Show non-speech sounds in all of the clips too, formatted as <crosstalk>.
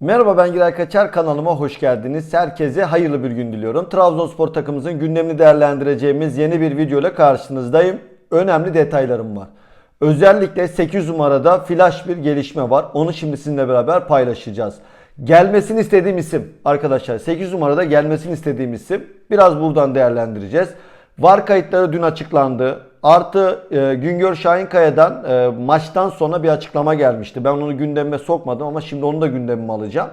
Merhaba ben Giray Kaçar kanalıma hoş geldiniz. Herkese hayırlı bir gün diliyorum. Trabzonspor takımımızın gündemini değerlendireceğimiz yeni bir video ile karşınızdayım. Önemli detaylarım var. Özellikle 8 numarada flash bir gelişme var. Onu şimdi sizinle beraber paylaşacağız. Gelmesini istediğim isim arkadaşlar 8 numarada gelmesini istediğim isim. Biraz buradan değerlendireceğiz. VAR kayıtları dün açıklandı. Artı e, Güngör Şahinkaya'dan e, maçtan sonra bir açıklama gelmişti. Ben onu gündemime sokmadım ama şimdi onu da gündemime alacağım.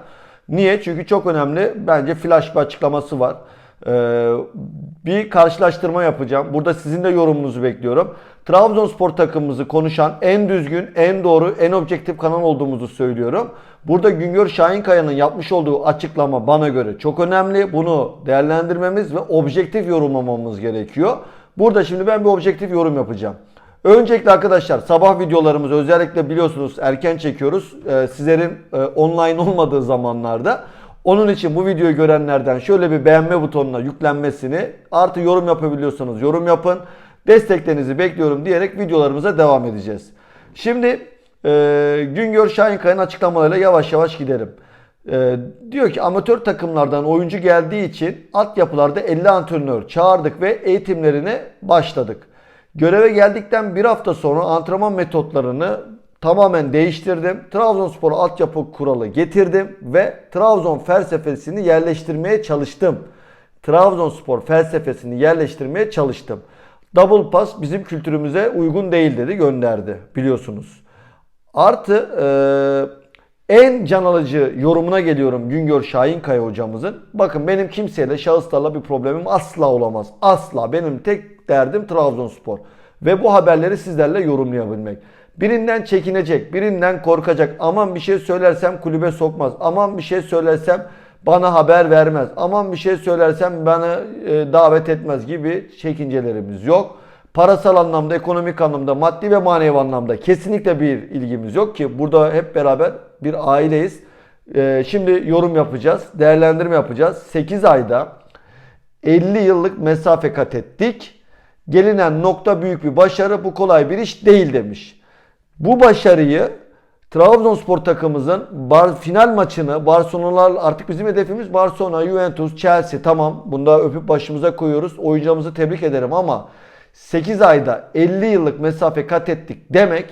Niye? Çünkü çok önemli. Bence flash bir açıklaması var. E, bir karşılaştırma yapacağım. Burada sizin de yorumunuzu bekliyorum. Trabzonspor takımımızı konuşan en düzgün, en doğru, en objektif kanal olduğumuzu söylüyorum. Burada Güngör Şahinkaya'nın yapmış olduğu açıklama bana göre çok önemli. Bunu değerlendirmemiz ve objektif yorumlamamız gerekiyor. Burada şimdi ben bir objektif yorum yapacağım. Öncelikle arkadaşlar sabah videolarımızı özellikle biliyorsunuz erken çekiyoruz. Ee, sizlerin e, online olmadığı zamanlarda. Onun için bu videoyu görenlerden şöyle bir beğenme butonuna yüklenmesini artı yorum yapabiliyorsanız yorum yapın. Desteklerinizi bekliyorum diyerek videolarımıza devam edeceğiz. Şimdi e, Güngör Şahinkaya'nın açıklamalarıyla yavaş yavaş gidelim. Ee, diyor ki amatör takımlardan oyuncu geldiği için altyapılarda 50 antrenör çağırdık ve eğitimlerine başladık. Göreve geldikten bir hafta sonra antrenman metotlarını tamamen değiştirdim. Trabzonspor altyapı kuralı getirdim ve Trabzon felsefesini yerleştirmeye çalıştım. Trabzonspor felsefesini yerleştirmeye çalıştım. Double pass bizim kültürümüze uygun değil dedi gönderdi biliyorsunuz. Artı e, en can alıcı yorumuna geliyorum Güngör Şahinkaya hocamızın. Bakın benim kimseyle şahıslarla bir problemim asla olamaz. Asla. Benim tek derdim Trabzonspor. Ve bu haberleri sizlerle yorumlayabilmek. Birinden çekinecek, birinden korkacak. Aman bir şey söylersem kulübe sokmaz. Aman bir şey söylersem bana haber vermez. Aman bir şey söylersem bana e, davet etmez gibi çekincelerimiz yok. Parasal anlamda, ekonomik anlamda, maddi ve manevi anlamda kesinlikle bir ilgimiz yok ki burada hep beraber bir aileyiz. Ee, şimdi yorum yapacağız, değerlendirme yapacağız. 8 ayda 50 yıllık mesafe kat ettik. Gelinen nokta büyük bir başarı, bu kolay bir iş değil demiş. Bu başarıyı Trabzonspor takımımızın bar, final maçını Barcelona'lar artık bizim hedefimiz Barcelona, Juventus, Chelsea tamam. Bunda öpüp başımıza koyuyoruz. Oyuncularımızı tebrik ederim ama 8 ayda 50 yıllık mesafe kat ettik demek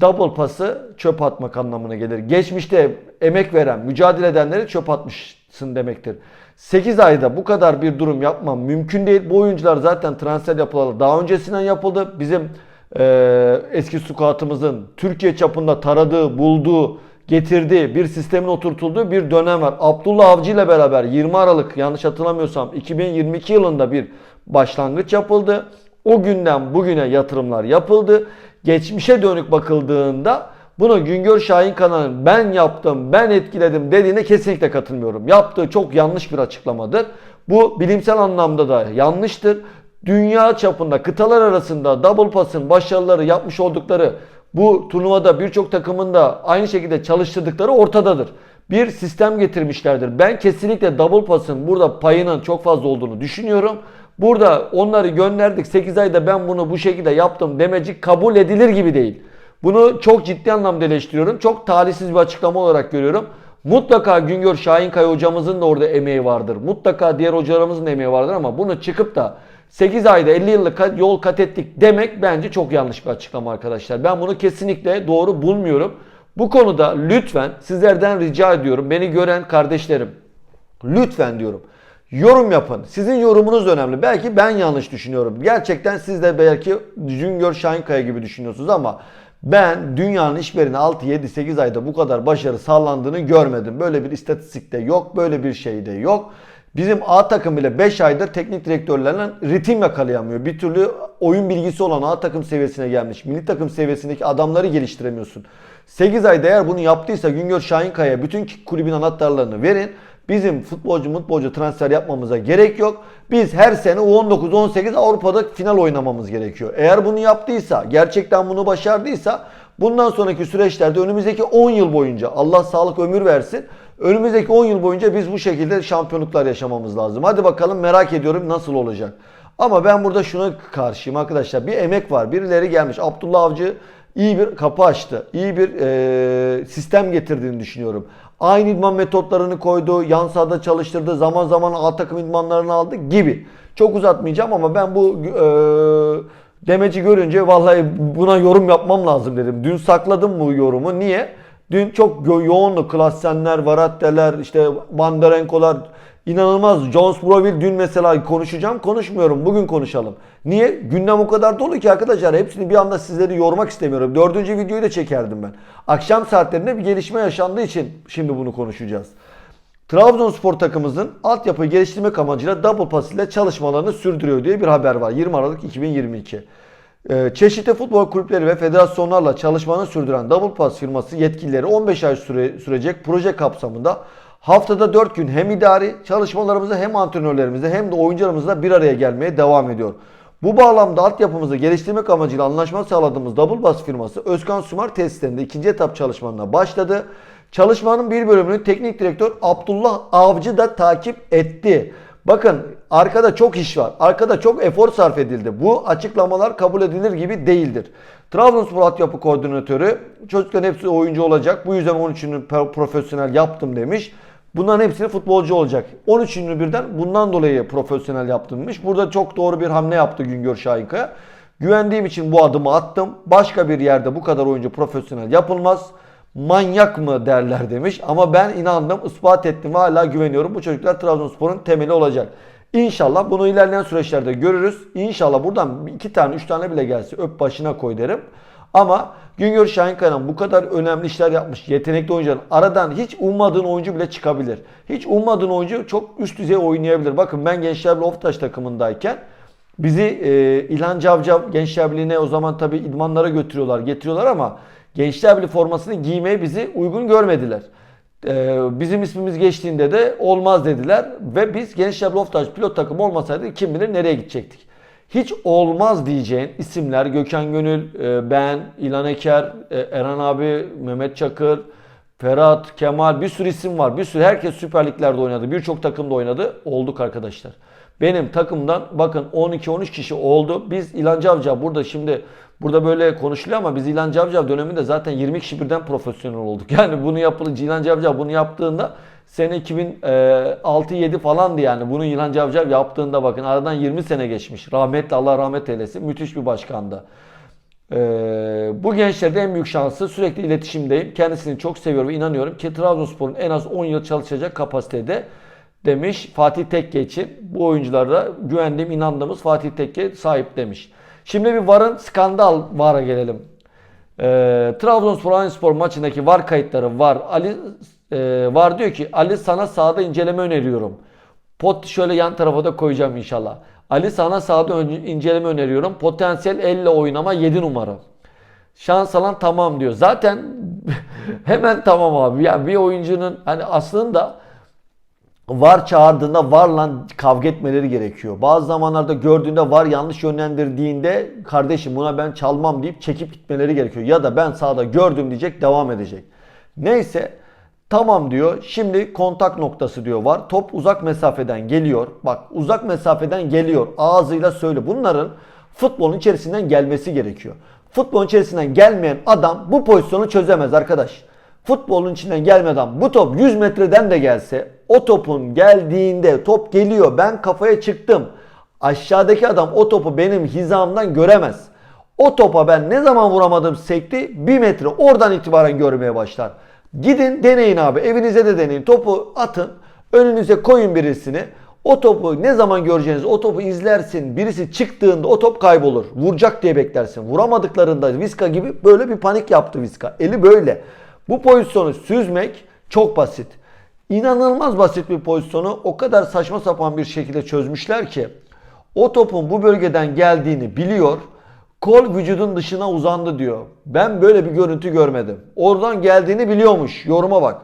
double pası çöp atmak anlamına gelir. Geçmişte emek veren, mücadele edenleri çöp atmışsın demektir. 8 ayda bu kadar bir durum yapmam mümkün değil. Bu oyuncular zaten transfer yapılalı daha öncesinden yapıldı. Bizim e, eski sukatımızın Türkiye çapında taradığı, bulduğu, getirdiği bir sistemin oturtulduğu bir dönem var. Abdullah Avcı ile beraber 20 Aralık yanlış hatırlamıyorsam 2022 yılında bir başlangıç yapıldı. O günden bugüne yatırımlar yapıldı. Geçmişe dönük bakıldığında bunu Güngör Şahin kanalının ben yaptım, ben etkiledim dediğine kesinlikle katılmıyorum. Yaptığı çok yanlış bir açıklamadır. Bu bilimsel anlamda da yanlıştır. Dünya çapında, kıtalar arasında double pass'ın başarıları yapmış oldukları bu turnuvada birçok takımın da aynı şekilde çalıştırdıkları ortadadır. Bir sistem getirmişlerdir. Ben kesinlikle double pass'ın burada payının çok fazla olduğunu düşünüyorum. Burada onları gönderdik 8 ayda ben bunu bu şekilde yaptım demecik kabul edilir gibi değil. Bunu çok ciddi anlamda eleştiriyorum. Çok talihsiz bir açıklama olarak görüyorum. Mutlaka Güngör Şahinkaya hocamızın da orada emeği vardır. Mutlaka diğer hocalarımızın da emeği vardır ama bunu çıkıp da 8 ayda 50 yıllık yol kat ettik demek bence çok yanlış bir açıklama arkadaşlar. Ben bunu kesinlikle doğru bulmuyorum. Bu konuda lütfen sizlerden rica ediyorum. Beni gören kardeşlerim lütfen diyorum. Yorum yapın. Sizin yorumunuz önemli. Belki ben yanlış düşünüyorum. Gerçekten siz de belki Güngör Şahinkaya gibi düşünüyorsunuz ama ben dünyanın hiçbirine 6, 7, 8 ayda bu kadar başarı sağlandığını görmedim. Böyle bir istatistikte yok. Böyle bir şeyde yok. Bizim A takım bile 5 aydır teknik direktörlerle ritim yakalayamıyor. Bir türlü oyun bilgisi olan A takım seviyesine gelmiş. Milli takım seviyesindeki adamları geliştiremiyorsun. 8 ayda eğer bunu yaptıysa Güngör Şahinkaya bütün kulübün anahtarlarını verin. Bizim futbolcu futbolcu transfer yapmamıza gerek yok. Biz her sene U19-18 Avrupa'da final oynamamız gerekiyor. Eğer bunu yaptıysa, gerçekten bunu başardıysa bundan sonraki süreçlerde önümüzdeki 10 yıl boyunca Allah sağlık ömür versin. Önümüzdeki 10 yıl boyunca biz bu şekilde şampiyonluklar yaşamamız lazım. Hadi bakalım merak ediyorum nasıl olacak. Ama ben burada şuna karşıyım arkadaşlar. Bir emek var. Birileri gelmiş. Abdullah Avcı iyi bir kapı açtı. İyi bir e, sistem getirdiğini düşünüyorum. Aynı idman metotlarını koydu. Yan sahada çalıştırdı. Zaman zaman A takım idmanlarını aldı gibi. Çok uzatmayacağım ama ben bu e, demeci görünce vallahi buna yorum yapmam lazım dedim. Dün sakladım bu yorumu. Niye? Dün çok yo- yoğunlu Klasenler, Varatteler, işte Mandarenkolar inanılmaz. Jones Broville dün mesela konuşacağım. Konuşmuyorum. Bugün konuşalım. Niye? Gündem o kadar dolu ki arkadaşlar. Hepsini bir anda sizleri yormak istemiyorum. Dördüncü videoyu da çekerdim ben. Akşam saatlerinde bir gelişme yaşandığı için şimdi bunu konuşacağız. Trabzonspor takımımızın altyapı geliştirmek amacıyla double pass ile çalışmalarını sürdürüyor diye bir haber var. 20 Aralık 2022. Ee, çeşitli futbol kulüpleri ve federasyonlarla çalışmanı sürdüren Double Pass firması yetkilileri 15 ay süre, sürecek proje kapsamında haftada 4 gün hem idari çalışmalarımızda hem antrenörlerimizle hem de oyuncularımızla bir araya gelmeye devam ediyor. Bu bağlamda altyapımızı geliştirmek amacıyla anlaşma sağladığımız Double Pass firması Özkan Sumar tesislerinde ikinci etap çalışmalarına başladı. Çalışmanın bir bölümünü teknik direktör Abdullah Avcı da takip etti. Bakın arkada çok iş var. Arkada çok efor sarf edildi. Bu açıklamalar kabul edilir gibi değildir. Trabzonspor altyapı koordinatörü çocukların hepsi oyuncu olacak. Bu yüzden 13'ünü pro- profesyonel yaptım demiş. Bunların hepsini futbolcu olacak. 13'ünü birden bundan dolayı profesyonel yaptım demiş. Burada çok doğru bir hamle yaptı Güngör Şahinkaya. Güvendiğim için bu adımı attım. Başka bir yerde bu kadar oyuncu profesyonel yapılmaz manyak mı derler demiş. Ama ben inandım, ispat ettim ve hala güveniyorum. Bu çocuklar Trabzonspor'un temeli olacak. İnşallah bunu ilerleyen süreçlerde görürüz. İnşallah buradan iki tane, üç tane bile gelse öp başına koy derim. Ama Güngör Şahinkaya'nın bu kadar önemli işler yapmış yetenekli oyuncuların aradan hiç ummadığın oyuncu bile çıkabilir. Hiç ummadığın oyuncu çok üst düzey oynayabilir. Bakın ben Gençler Birliği Oftaş takımındayken bizi e, İlhan Cavcav Gençler Birliği'ne o zaman tabii idmanlara götürüyorlar, getiriyorlar ama Gençler Birliği formasını giymeye bizi uygun görmediler. Ee, bizim ismimiz geçtiğinde de olmaz dediler ve biz Gençler Birliği Oftaş pilot takımı olmasaydı kim bilir nereye gidecektik. Hiç olmaz diyeceğin isimler Gökhan Gönül, e, ben, İlhan Eker, e, Eren abi, Mehmet Çakır, Ferhat, Kemal bir sürü isim var. Bir sürü herkes Süper Liglerde oynadı. Birçok takımda oynadı. Olduk arkadaşlar. Benim takımdan bakın 12-13 kişi oldu. Biz İlhan Cavcav burada şimdi burada böyle konuşuluyor ama biz İlhan Cavcav döneminde zaten 20 kişi birden profesyonel olduk. <laughs> Yani bunu yapılınca İlhan Cavcav bunu yaptığında sene 2006-7 falandı yani. Bunu İlhan Cavcav yaptığında bakın aradan 20 sene geçmiş. Rahmetli Allah rahmet eylesin. Müthiş bir başkandı. Ee, bu gençlerde en büyük şansı sürekli iletişimdeyim. Kendisini çok seviyorum ve inanıyorum ki Trabzonspor'un en az 10 yıl çalışacak kapasitede demiş Fatih Tekke için. Bu oyunculara güvendiğim, inandığımız Fatih Tekke sahip demiş. Şimdi bir VAR'ın skandal VAR'a gelelim. Ee, Trabzonspor Aynıspor maçındaki VAR kayıtları var. Ali e, var diyor ki Ali sana sahada inceleme öneriyorum. Pot şöyle yan tarafa da koyacağım inşallah. Ali sana sahada inceleme öneriyorum. Potansiyel elle oynama 7 numara. Şans alan tamam diyor. Zaten <laughs> hemen tamam abi. Yani bir oyuncunun hani aslında var çağırdığında varla kavga etmeleri gerekiyor. Bazı zamanlarda gördüğünde var yanlış yönlendirdiğinde kardeşim buna ben çalmam deyip çekip gitmeleri gerekiyor. Ya da ben sahada gördüm diyecek devam edecek. Neyse tamam diyor. Şimdi kontak noktası diyor var. Top uzak mesafeden geliyor. Bak uzak mesafeden geliyor. Ağzıyla söyle. Bunların futbolun içerisinden gelmesi gerekiyor. Futbolun içerisinden gelmeyen adam bu pozisyonu çözemez arkadaş. Futbolun içinden gelmeden bu top 100 metreden de gelse o topun geldiğinde top geliyor ben kafaya çıktım. Aşağıdaki adam o topu benim hizamdan göremez. O topa ben ne zaman vuramadım sekti 1 metre oradan itibaren görmeye başlar. Gidin deneyin abi evinize de deneyin topu atın önünüze koyun birisini. O topu ne zaman göreceğiniz o topu izlersin birisi çıktığında o top kaybolur. Vuracak diye beklersin. Vuramadıklarında Viska gibi böyle bir panik yaptı Viska. Eli böyle. Bu pozisyonu süzmek çok basit. İnanılmaz basit bir pozisyonu o kadar saçma sapan bir şekilde çözmüşler ki o topun bu bölgeden geldiğini biliyor. Kol vücudun dışına uzandı diyor. Ben böyle bir görüntü görmedim. Oradan geldiğini biliyormuş. Yoruma bak.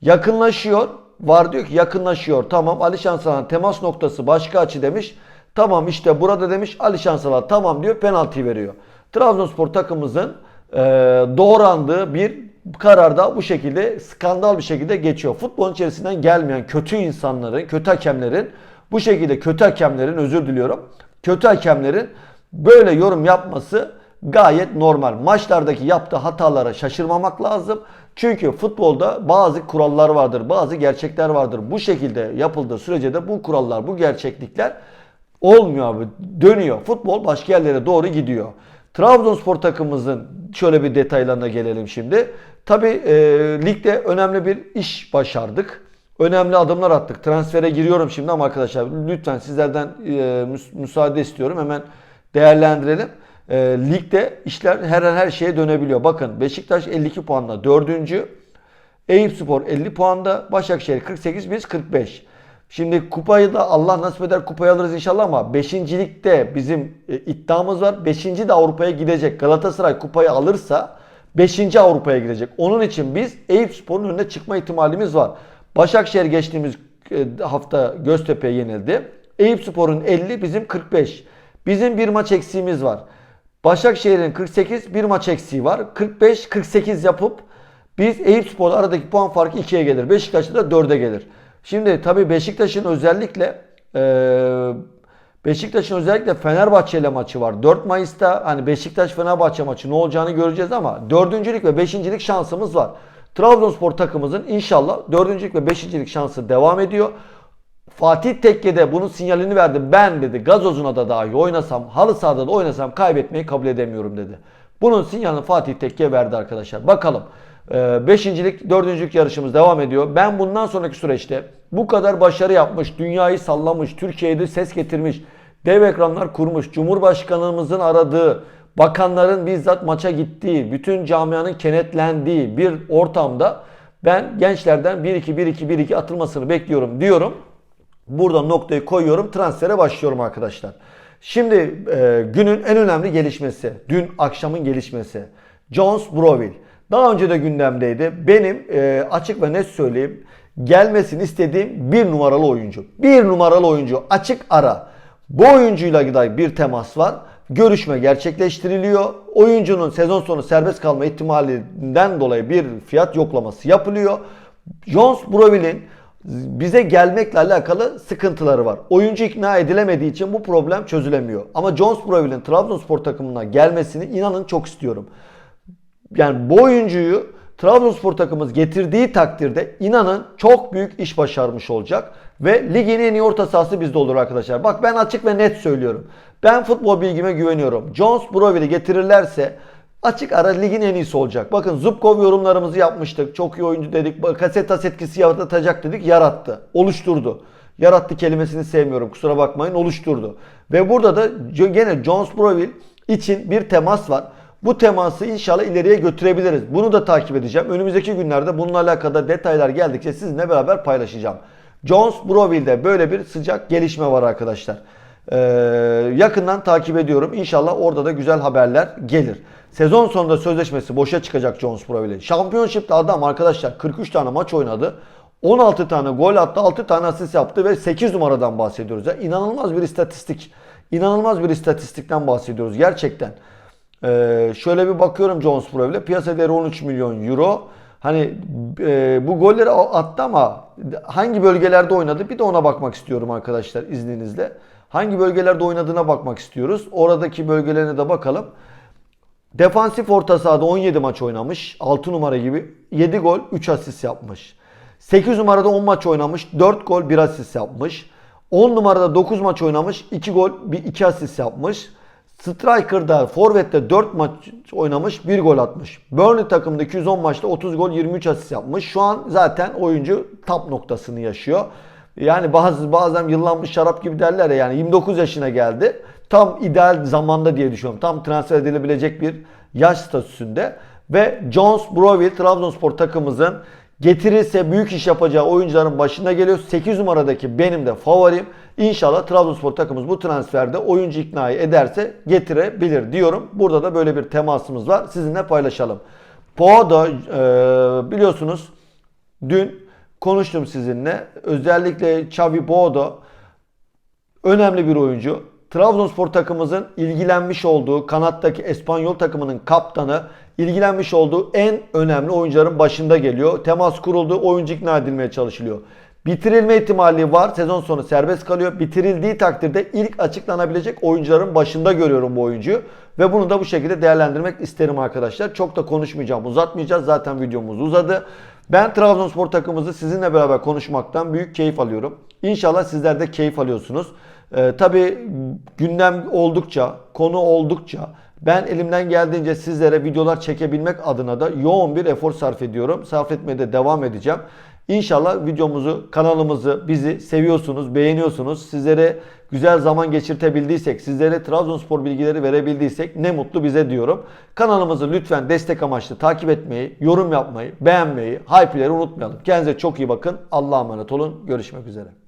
Yakınlaşıyor. Var diyor ki yakınlaşıyor. Tamam Ali Şansalan temas noktası başka açı demiş. Tamam işte burada demiş Ali Şansalan tamam diyor penaltı veriyor. Trabzonspor takımımızın e, doğrandığı bir kararda bu şekilde skandal bir şekilde geçiyor. Futbolun içerisinden gelmeyen kötü insanların, kötü hakemlerin bu şekilde kötü hakemlerin özür diliyorum. Kötü hakemlerin böyle yorum yapması gayet normal. Maçlardaki yaptığı hatalara şaşırmamak lazım. Çünkü futbolda bazı kurallar vardır, bazı gerçekler vardır. Bu şekilde yapıldığı sürece de bu kurallar, bu gerçeklikler olmuyor abi. Dönüyor. Futbol başka yerlere doğru gidiyor. Trabzonspor takımımızın şöyle bir detaylarına gelelim şimdi. Tabi e, ligde önemli bir iş başardık. Önemli adımlar attık. Transfere giriyorum şimdi ama arkadaşlar lütfen sizlerden e, müs- müsaade istiyorum. Hemen değerlendirelim. E, ligde işler her an her şeye dönebiliyor. Bakın Beşiktaş 52 puanla 4. Eyüpspor 50 puanda, Başakşehir 48, biz 45. Şimdi kupayı da Allah nasip eder kupayı alırız inşallah ama 5. ligde bizim e, iddiamız var. 5. de Avrupa'ya gidecek. Galatasaray kupayı alırsa 5. Avrupa'ya gidecek. Onun için biz Eyüpspor'un önüne çıkma ihtimalimiz var. Başakşehir geçtiğimiz e, hafta Göztepe'ye yenildi. Eyüpspor'un 50, bizim 45. Bizim bir maç eksiğimiz var. Başakşehir'in 48, bir maç eksiği var. 45-48 yapıp biz Eyüpspor'la aradaki puan farkı 2'ye gelir. Beşiktaş'ta da 4'e gelir. Şimdi tabii Beşiktaş'ın özellikle eee Beşiktaş'ın özellikle Fenerbahçe ile maçı var. 4 Mayıs'ta hani Beşiktaş Fenerbahçe maçı ne olacağını göreceğiz ama 4. lig ve 5. lig şansımız var. Trabzonspor takımımızın inşallah 4. lig ve 5. lig şansı devam ediyor. Fatih Tekke'de bunun sinyalini verdi. Ben dedi gazozuna da dahi oynasam, halı sahada da oynasam kaybetmeyi kabul edemiyorum dedi. Bunun sinyalini Fatih Tekke verdi arkadaşlar. Bakalım. 5. lig, 4. lig yarışımız devam ediyor. Ben bundan sonraki süreçte bu kadar başarı yapmış, dünyayı sallamış, Türkiye'de ses getirmiş, dev ekranlar kurmuş, Cumhurbaşkanımızın aradığı, bakanların bizzat maça gittiği, bütün camianın kenetlendiği bir ortamda ben gençlerden 1-2-1-2-1-2 atılmasını bekliyorum diyorum. Burada noktayı koyuyorum. Transfere başlıyorum arkadaşlar. Şimdi e, günün en önemli gelişmesi. Dün akşamın gelişmesi. Jones Broville. Daha önce de gündemdeydi. Benim e, açık ve net söyleyeyim. Gelmesini istediğim bir numaralı oyuncu. Bir numaralı oyuncu. Açık ara. Bu oyuncuyla dair bir temas var. Görüşme gerçekleştiriliyor. Oyuncunun sezon sonu serbest kalma ihtimalinden dolayı bir fiyat yoklaması yapılıyor. Jones Broville'in bize gelmekle alakalı sıkıntıları var. Oyuncu ikna edilemediği için bu problem çözülemiyor. Ama Jones Broville'in Trabzonspor takımına gelmesini inanın çok istiyorum. Yani bu oyuncuyu Trabzonspor takımımız getirdiği takdirde inanın çok büyük iş başarmış olacak. Ve ligin en iyi orta sahası bizde olur arkadaşlar. Bak ben açık ve net söylüyorum. Ben futbol bilgime güveniyorum. Jones Broville'i getirirlerse Açık ara ligin en iyisi olacak. Bakın Zubkov yorumlarımızı yapmıştık. Çok iyi oyuncu dedik. Kasetas etkisi yaratacak dedik. Yarattı. Oluşturdu. Yarattı kelimesini sevmiyorum. Kusura bakmayın. Oluşturdu. Ve burada da gene Jones Broville için bir temas var. Bu teması inşallah ileriye götürebiliriz. Bunu da takip edeceğim. Önümüzdeki günlerde bununla alakalı detaylar geldikçe sizinle beraber paylaşacağım. Jones Broville'de böyle bir sıcak gelişme var arkadaşlar. Ee, yakından takip ediyorum. İnşallah orada da güzel haberler gelir. Sezon sonunda sözleşmesi boşa çıkacak Jones Broville. Şampiyonşipte adam arkadaşlar 43 tane maç oynadı. 16 tane gol attı, 6 tane asist yaptı ve 8 numaradan bahsediyoruz. Ya inanılmaz bir istatistik. İnanılmaz bir istatistikten bahsediyoruz gerçekten. Ee, şöyle bir bakıyorum Jones Broville. Piyasa değeri 13 milyon euro. Hani e, bu golleri attı ama hangi bölgelerde oynadı bir de ona bakmak istiyorum arkadaşlar izninizle. Hangi bölgelerde oynadığına bakmak istiyoruz. Oradaki bölgelerine de bakalım. Defansif orta sahada 17 maç oynamış. 6 numara gibi 7 gol 3 asist yapmış. 8 numarada 10 maç oynamış. 4 gol 1 asist yapmış. 10 numarada 9 maç oynamış. 2 gol 2 asist yapmış. Striker'da Forvet'te 4 maç oynamış 1 gol atmış. Burnley takımında 210 maçta 30 gol 23 asist yapmış. Şu an zaten oyuncu top noktasını yaşıyor. Yani bazı bazen yıllanmış şarap gibi derler ya yani 29 yaşına geldi. Tam ideal zamanda diye düşünüyorum. Tam transfer edilebilecek bir yaş statüsünde. Ve Jones Broville Trabzonspor takımımızın getirirse büyük iş yapacağı oyuncuların başında geliyor. 8 numaradaki benim de favorim. İnşallah Trabzonspor takımımız bu transferde oyuncu ikna ederse getirebilir diyorum. Burada da böyle bir temasımız var. Sizinle paylaşalım. Poada e, biliyorsunuz dün konuştum sizinle. Özellikle Xavi Boado önemli bir oyuncu. Trabzonspor takımımızın ilgilenmiş olduğu kanattaki Espanyol takımının kaptanı ilgilenmiş olduğu en önemli oyuncuların başında geliyor. Temas kuruldu, oyuncu ikna edilmeye çalışılıyor. Bitirilme ihtimali var. Sezon sonu serbest kalıyor. Bitirildiği takdirde ilk açıklanabilecek oyuncuların başında görüyorum bu oyuncuyu. Ve bunu da bu şekilde değerlendirmek isterim arkadaşlar. Çok da konuşmayacağım, uzatmayacağız. Zaten videomuz uzadı. Ben Trabzonspor takımımızı sizinle beraber konuşmaktan büyük keyif alıyorum. İnşallah sizler de keyif alıyorsunuz. Ee, tabii gündem oldukça, konu oldukça ben elimden geldiğince sizlere videolar çekebilmek adına da yoğun bir efor sarf ediyorum. Sarf etmeye de devam edeceğim. İnşallah videomuzu, kanalımızı, bizi seviyorsunuz, beğeniyorsunuz. Sizlere güzel zaman geçirtebildiysek, sizlere Trabzonspor bilgileri verebildiysek ne mutlu bize diyorum. Kanalımızı lütfen destek amaçlı takip etmeyi, yorum yapmayı, beğenmeyi, hype'leri unutmayalım. Kendinize çok iyi bakın. Allah'a emanet olun. Görüşmek üzere.